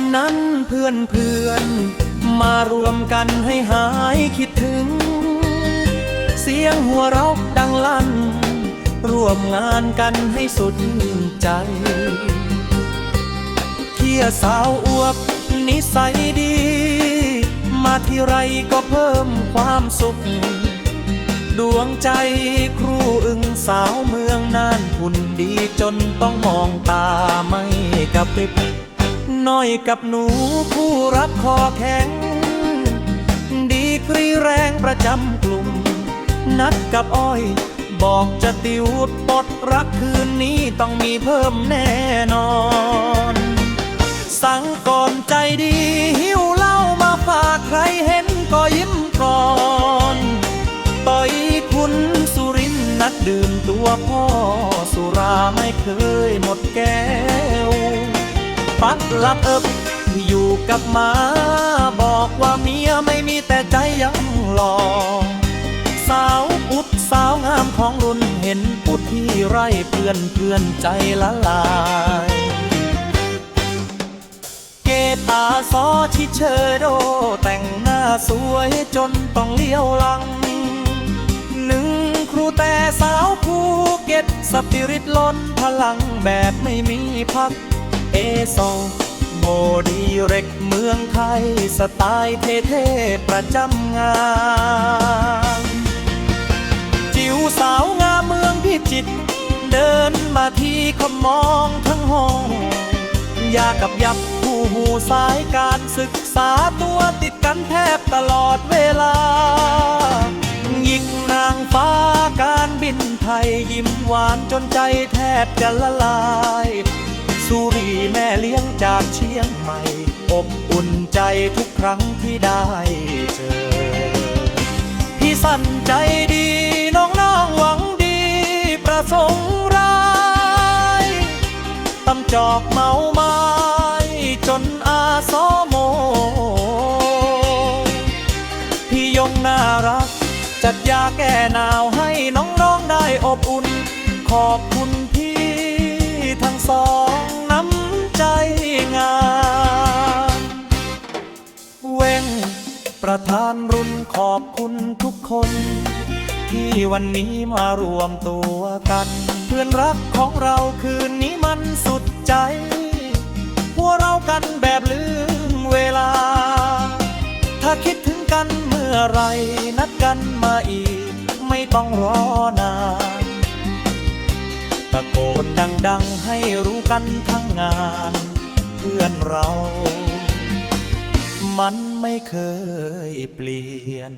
วันนั้นเพื่อนเพื่อนมารวมกันให้หายคิดถึง เสียงหัวเราะดังลั่น ร่วมงานกันให้สุดใจเที่ยสาวอวบนิสัยดี มาที่ไรก็เพิ่มความสุข ดวงใจครูอึงสาวเมืองน่านหุ่นดีจนต้องมองตาไม่กระพริบ น้อยกับหนูผู้รักคอแข็ง ดีกรีแรงประจำกลุ่ม นัดกับอ้อย บอกจะติวปดรักคืนนี้ต้องมีเพิ่มแน่นอน สังก่อนใจดี หิวเหล้ามาฝากใครเห็นก็ยิ้มก่อนต่อยคุณสุรินนักดื่มตัวพ่อ สุราไม่เคยหมดแก้ว ปักหลับเอิบอยู่กับมาบอกว่าเมียไม่มีแต่ใจยังหลอสาวอุดสาวงามของรุ่นเห็นปุดที่ไรเพื่อนเพื่อนใจละลาย เกตาซอชิเชอโด แต่งหน้าสวยจนต้องเลี้ยวหลังหนึ่งครูแต่สาวภูเก็ตสปิริตล้นพลังแบบไม่มีพัก เอโซโบดีเร็กเมืองไทย สไตล์เท่ๆประจำงาน จิ๋วสาวงามเมืองพิจิตรเดินมาที่ขมองทั้งห้องอยากกับยับผู้หูสายการศึกษาตัวติดกันแทบตลอดเวลายิ่งนางฟ้าการบินไทยยิ้มหวานจนใจแทบจะละลาย สุรีแม่เลี้ยงจากเชียงใหม่ อบอุ่นใจทุกครั้งที่ได้เจอ พี่สั่นใจดีน้องน้องหวังดีประสงค์ร้ายตำจอกเมาไม้จนอาสอโม พี่ยงน่ารัก จัดยาแก้หนาวให้น้องๆได้อบอุ่น ขอบคุณพี่ทั้งสอง ประธานรุ่นขอบคุณทุกคน ที่วันนี้มารวมตัวกัน เพื่อนรักของเราคืนนี้มันสุดใจ หัวเรากันแบบลืมเวลา ถ้าคิดถึงกันเมื่อไรนัดกันมาอีก ไม่ต้องรอนานตะโกนดังๆให้รู้กันทั้งงาน เพื่อนเรา มันไม่เคยเปลี่ยน